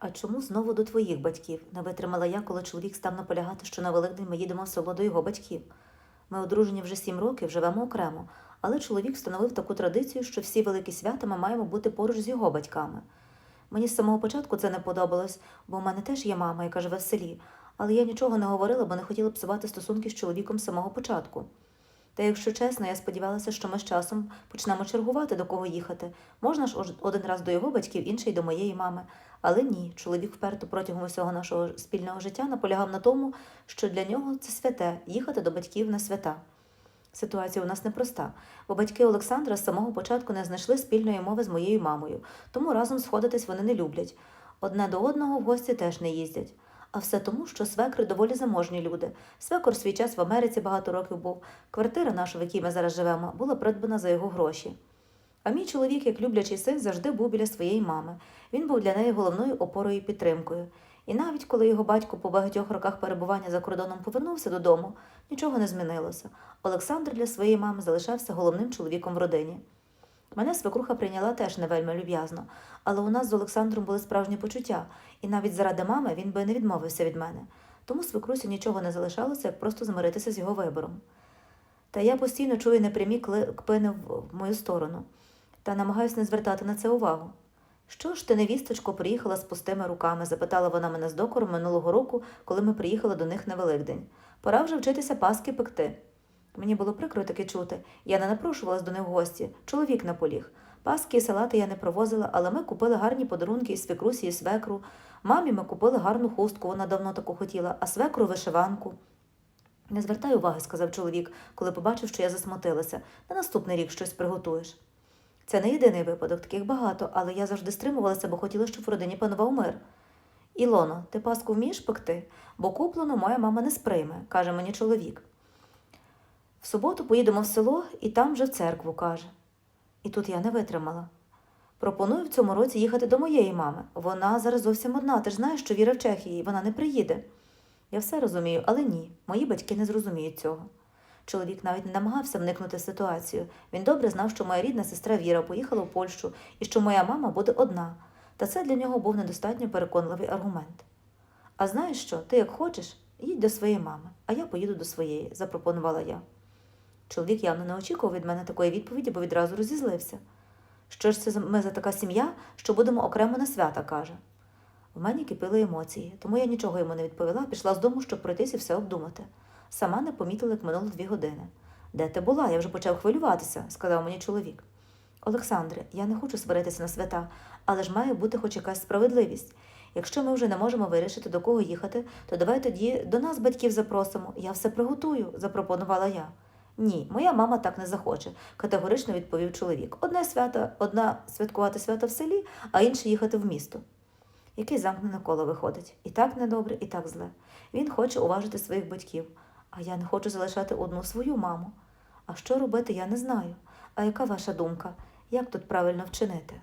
А чому знову до твоїх батьків? не витримала я, коли чоловік став наполягати, що на Великдень ми їдемо в село до його батьків. Ми одружені вже сім років, живемо окремо, але чоловік встановив таку традицію, що всі великі свята ми маємо бути поруч з його батьками. Мені з самого початку це не подобалось, бо у мене теж є мама, яка живе в селі, але я нічого не говорила, бо не хотіла псувати стосунки з чоловіком з самого початку. Та якщо чесно, я сподівалася, що ми з часом почнемо чергувати, до кого їхати. Можна ж один раз до його батьків, інший до моєї мами. Але ні, чоловік вперто протягом усього нашого спільного життя наполягав на тому, що для нього це святе їхати до батьків на свята. Ситуація у нас непроста, бо батьки Олександра з самого початку не знайшли спільної мови з моєю мамою, тому разом сходитись вони не люблять. Одне до одного в гості теж не їздять. А все тому, що свекри доволі заможні люди. Свекор свій час в Америці багато років був. Квартира наша, в якій ми зараз живемо, була придбана за його гроші. А мій чоловік, як люблячий син, завжди був біля своєї мами. Він був для неї головною опорою і підтримкою. І навіть коли його батько по багатьох роках перебування за кордоном повернувся додому, нічого не змінилося. Олександр для своєї мами залишався головним чоловіком в родині. Мене свекруха прийняла теж не вельми люб'язно, але у нас з Олександром були справжні почуття, і навіть заради мами він би не відмовився від мене. Тому свекрусі нічого не залишалося, як просто змиритися з його вибором. Та я постійно чую непрямі кпини в мою сторону та намагаюся не звертати на це увагу. Що ж ти, невісточко, приїхала з пустими руками? запитала вона мене з докором минулого року, коли ми приїхали до них на Великдень. Пора вже вчитися паски пекти. Мені було прикро таке чути. Я не напрошувалась до них в гості. Чоловік наполіг. Паски і салати я не провозила, але ми купили гарні подарунки і свекрусі, і свекру. Мамі ми купили гарну хустку, вона давно таку хотіла, а свекру вишиванку. Не звертай уваги, сказав чоловік, коли побачив, що я засмутилася. На наступний рік щось приготуєш. Це не єдиний випадок, таких багато, але я завжди стримувалася, бо хотіла, щоб в родині панував мир. Ілоно, ти паску вмієш пекти? Бо куплену моя мама не сприйме, каже мені чоловік. В суботу поїдемо в село і там вже в церкву, каже. І тут я не витримала. Пропоную в цьому році їхати до моєї мами. Вона зараз зовсім одна. Ти ж знаєш, що Віра в Чехії, вона не приїде. Я все розумію, але ні, мої батьки не зрозуміють цього. Чоловік навіть не намагався вникнути в ситуацію. Він добре знав, що моя рідна сестра Віра поїхала в Польщу і що моя мама буде одна. Та це для нього був недостатньо переконливий аргумент. А знаєш що, ти як хочеш, їдь до своєї мами, а я поїду до своєї, запропонувала я. Чоловік явно не очікував від мене такої відповіді, бо відразу розізлився. Що ж це ми за така сім'я, що будемо окремо на свята, каже. В мені кипіли емоції, тому я нічого йому не відповіла, пішла з дому, щоб пройтись і все обдумати. Сама не помітила, як минуло дві години. Де ти була? Я вже почав хвилюватися, сказав мені чоловік. Олександре, я не хочу сваритися на свята, але ж має бути хоч якась справедливість. Якщо ми вже не можемо вирішити, до кого їхати, то давай тоді до нас батьків запросимо. Я все приготую, запропонувала я. Ні, моя мама так не захоче, категорично відповів чоловік. Одне свято, одна святкувати свято в селі, а інше їхати в місто. Яке замкнене коло виходить. І так недобре, і так зле. Він хоче уважити своїх батьків, а я не хочу залишати одну свою маму. А що робити, я не знаю. А яка ваша думка? Як тут правильно вчинити?